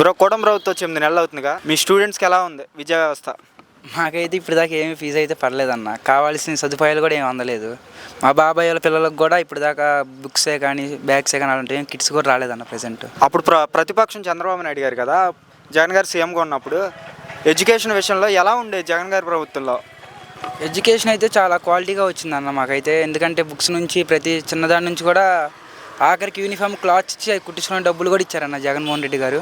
Bro ప్రభుత్వం ఎనిమిది నెలలు అవుతుందిగా. మీ స్టూడెంట్స్కి ఎలా ఉంది విద్యా వ్యవస్థ మాకైతే ఇప్పుడు దాకా ఏమి ఫీజు అయితే పడలేదన్న. కావాల్సిన సదుపాయాలు కూడా ఏమి అందలేదు. మా బాబాయ్ వాళ్ళ పిల్లలకు కూడా ఇప్పుడు దాకా బుక్సే కానీ బ్యాగ్సే కానీ అలాంటివి కిట్స్ కూడా రాలేదన్న ప్రజెంట్ అప్పుడు ప్ర ప్రతిపక్షం చంద్రబాబు నాయుడు గారు కదా. జగన్ గారు సీఎంగా ఉన్నప్పుడు ఎడ్యుకేషన్ విషయంలో ఎలా ఉండేది జగన్ గారి ప్రభుత్వంలో? ఎడ్యుకేషన్ అయితే చాలా క్వాలిటీగా వచ్చిందన్న మాకైతే. ఎందుకంటే బుక్స్ నుంచి ప్రతి చిన్నదాని నుంచి కూడా ఆఖరికి యూనిఫామ్ క్లాత్స్ ఇచ్చి కుట్టించుకునే డబ్బులు కూడా ఇచ్చారన్న జగన్మోహన్ రెడ్డి గారు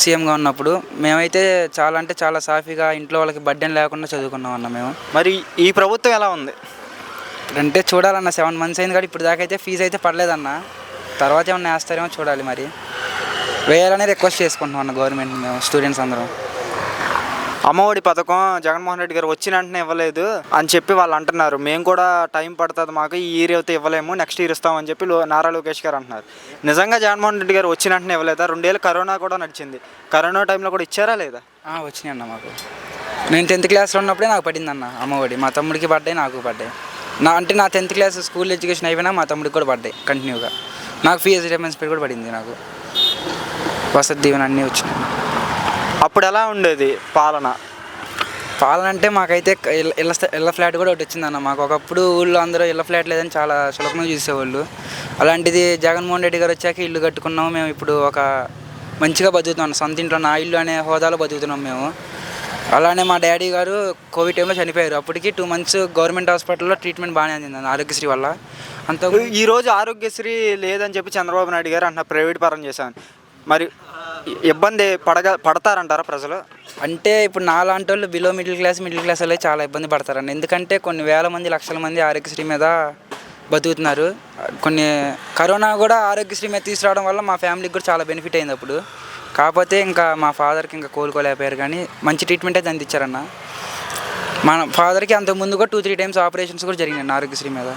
సీఎంగా ఉన్నప్పుడు. మేమైతే చాలా అంటే చాలా సాఫీగా ఇంట్లో వాళ్ళకి బడ్డెన్ లేకుండా చదువుకున్నాం అన్న మేము. మరి ఈ ప్రభుత్వం ఎలా ఉంది? అంటే చూడాలన్న సెవెన్ మంత్స్ అయింది కానీ ఇప్పుడు దాకా అయితే ఫీజు అయితే పడలేదన్న. తర్వాత ఏమన్నా వేస్తారేమో చూడాలి మరి. వేయాలని రిక్వెస్ట్ చేసుకుంటున్నాం అన్న గవర్నమెంట్ మేము స్టూడెంట్స్ అందరం. అమ్మఒడి పథకం జగన్మోహన్ రెడ్డి గారు వచ్చిన వెంటనే ఇవ్వలేదు అని చెప్పి వాళ్ళు అంటున్నారు. మేము కూడా టైం పడుతుంది మాకు ఈ ఇయర్ అయితే ఇవ్వలేము నెక్స్ట్ ఇయర్ ఇస్తామని చెప్పి లో- నారా లోకేష్ గారు అంటున్నారు. నిజంగా జగన్మోహన్ రెడ్డి గారు వచ్చిన వెంటనే ఇవ్వలేదా? రెండేళ్ళు కరోనా కూడా నడిచింది. కరోనా టైంలో కూడా ఇచ్చారా లేదా? వచ్చినాయి అన్న మాకు. నేను టెన్త్ క్లాస్లో ఉన్నప్పుడే నాకు పడింది అన్న అమ్మఒడి. మా తమ్ముడికి పడ్డాయి నాకు పడ్డాయి. నా అంటే నా టెన్త్ క్లాస్ స్కూల్ ఎడ్యుకేషన్ అయిపోయినా మా తమ్ముడికి కూడా పడ్డాయి కంటిన్యూగా నాకు ఫీజు రిమెంట్స్ కూడా పడింది నాకు. వసతి దీవెన అన్నీ వచ్చినాయి. అప్పుడు ఎలా ఉండేది పాలన? పాలన అంటే మాకైతే ఇళ్ళ ఇళ్ళ ఫ్లాట్ కూడా ఒకటి వచ్చిందన్న మాకు. ఒకప్పుడు ఊళ్ళో అందరూ ఇళ్ళ ఫ్లాట్ లేదని చాలా సులభంగా చూసేవాళ్ళు. అలాంటిది జగన్మోహన్ రెడ్డి గారు వచ్చాక ఇల్లు కట్టుకున్నాము. మేము ఇప్పుడు ఒక మంచిగా బతుకుతున్నాం సొంత ఇంట్లో నా ఇల్లు అనే హోదాలో బతుకుతున్నాం మేము. అలానే మా డాడీ గారు కోవిడ్ టైంలో చనిపోయారు. అప్పటికి టూ మంత్స్ గవర్నమెంట్ హాస్పిటల్లో ట్రీట్మెంట్ బాగానే అందింది ఆరోగ్యశ్రీ వల్ల. అంత ఈ రోజు ఆరోగ్యశ్రీ లేదని చెప్పి చంద్రబాబు నాయుడు గారు అంటున్నారు. ప్రైవేట్ పరం చేశాను మరి ఇబ్బంది పడగ పడతారంటారా ప్రజలు? అంటే ఇప్పుడు నాలాంటి వాళ్ళు below middle class middle class వాళ్ళే చాలా ఇబ్బంది పడతారండి. ఎందుకంటే కొన్ని వేల మంది లక్షల మంది ఆరోగ్యశ్రీ మీద బతుకుతున్నారు. కొన్ని కరోనా కూడా ఆరోగ్యశ్రీ మీద తీసుకురావడం వల్ల మా ఫ్యామిలీకి కూడా చాలా బెనిఫిట్ అయింది అప్పుడు. కాకపోతే ఇంకా మా ఫాదర్కి ఇంకా కోలుకోలేకపోయారు కానీ మంచి ట్రీట్మెంట్ అయితే అందించారన్న. మన ఫాదర్కి అంతకుముందు కూడా టూ త్రీ టైమ్స్ ఆపరేషన్స్ కూడా జరిగినాయి ఆరోగ్యశ్రీ మీద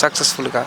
సక్సెస్ఫుల్గా